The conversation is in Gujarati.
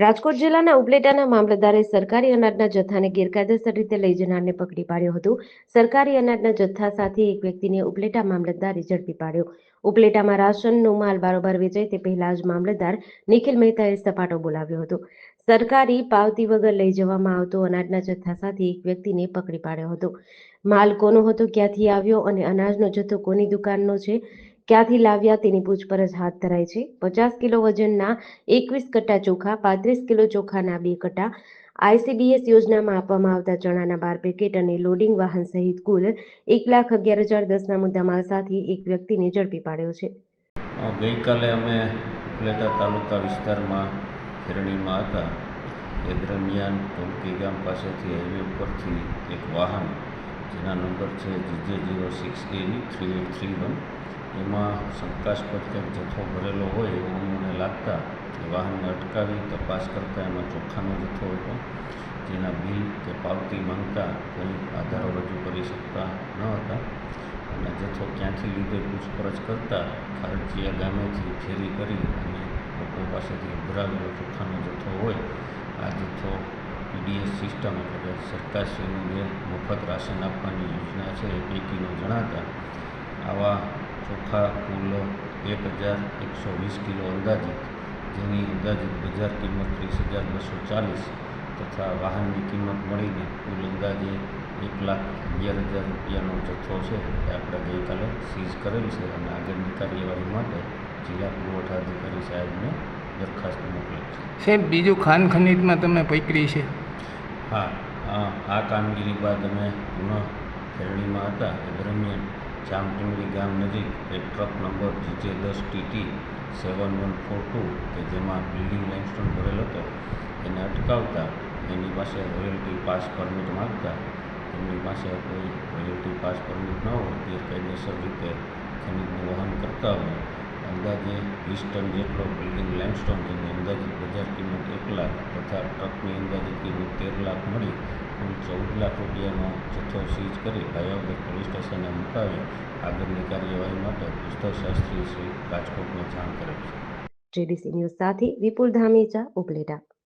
રાજકોટ જિલ્લાના ઉપલેટાના મામલતદારે સરકારી અનાજના જથ્થાને ગેરકાયદેસર રીતે લઈ જનારને પકડી પાડ્યો હતો. સરકારી અનાજના જથ્થા સાથે એક વ્યક્તિને ઉપલેટા મામલતદારે ઝડપી પાડ્યો. ઉપલેટામાં રાશનનો માલ બારોબાર વેચાય તે પહેલા જ મામલતદાર નિખિલ મહેતાએ સપાટો બોલાવ્યો હતો. સરકારી પાવતી વગર લઈ જવામાં આવતો અનાજના જથ્થા સાથે એક વ્યક્તિને પકડી પાડ્યો હતો. માલ કોનો હતો, ક્યાંથી આવ્યો અને અનાજનો જથ્થો કોની દુકાનનો છે? ક્યાંથી લાવ્યા તેની પૂછપરછ હાથ ધરાઈ છે. પચાસ કિલો વજનના એકવીસ કટ્ટા ચોખા, પાંત્રીસ કિલો ચોખાના બે કટ્ટા આઈસીડીએસ યોજનામાં આપવામાં આવતા ચણાના બાર પેકેટ અને લોડિંગ વાહન સહિત કુલ એક લાખ અગિયાર હજાર દસના મુદ્દામાલ સાથે એક વ્યક્તિને ઝડપી પાડ્યો છે. ગઈકાલે અમે ઉપલેટા તાલુકા વિસ્તારમાં ખેરણીમાં હતા. એ દરમિયાન ટોલકી ગામ પાસેથી હાઈવે ઉપરથી એક વાહન, જેના નંબર છે GJ zero six A three eight three one એમાં શંકાસ્પદ કંઈક જથ્થો ભરેલો હોય એવું અમને લાગતા એ વાહનને અટકાવી તપાસ કરતાં એમાં ચોખાનો જથ્થો હતો, જેના બિલ કે પાવતી માંગતા કોઈ આધારો રજૂ કરી શકતા ન હતા. અને જથ્થો ક્યાંથી લીધે પૂછપરછ કરતાં ખારજીયા ગામેથી ફેરી કરી અને લોકો પાસેથી ઉભરાવેલો ચોખાનો જથ્થો હોય, આ જથ્થો પીડીએસ સિસ્ટમ એટલે કે સરકારશ્રીનું જે મફત રાશન આપવાની યોજના છે એ પૈકીનો જણાતા આવા ચોખા કુલ એક હજાર એકસો વીસ કિલો અંદાજિત જેની અંદાજિત બજાર કિંમત ત્રીસ હજાર બસો ચાલીસ તથા વાહનની કિંમત મળીને કુલ અંદાજે એક લાખ અગિયાર હજાર રૂપિયાનો જથ્થો છે. એ આપણે ગઈકાલે સીઝ કરેલ છે અને આગળની કાર્યવાહી માટે જિલ્લા પુરવઠા અધિકારી સાહેબને દરખાસ્ત મોકલેલ છે. સાહેબ બીજું ખાન ખનીજમાં તમે પકડી છે? હા આ આ કામગીરી બાદ અમે પુનઃ ખેરણીમાં હતા. એ દરમિયાન જામટીંગડી ગામ નજીક એક ટ્રક નંબર જીજે દસ TT seven one four two કે જેમાં બિલ્ડિંગ લાઇમસ્ટોન ભરેલ હતો. એને અટકાવતા એની પાસે રોયલ્ટી પાસ પરમિટ માગતા એમની પાસે કોઈ રોયલ્ટી પાસ પરમિટ ન હોય, ગેરકાયદેસર રીતે ખનીજનું વહન કરતા હોય. અંદાજે વીસ ટન જેટલો બિલ્ડિંગ લાઇમસ્ટોન જેની અંદાજિત બજાર કિંમત એક લાખ તથા ટ્રકની અંદાજિત કિંમત તેર લાખ મળી કુલ ચૌદ લાખ રૂપિયાનો જથ્થો સીઝ કરી ભાયાવદર પોલીસ સ્ટેશને મુકાવી આગળની કાર્યવાહી માટે પુસ્તકશાસ્ત્રી શ્રી રાજકોટને જાણ કરેલ છે. જેડીસી ન્યૂઝ સાથે વિપુલ ધામેચા ઉપલેટા.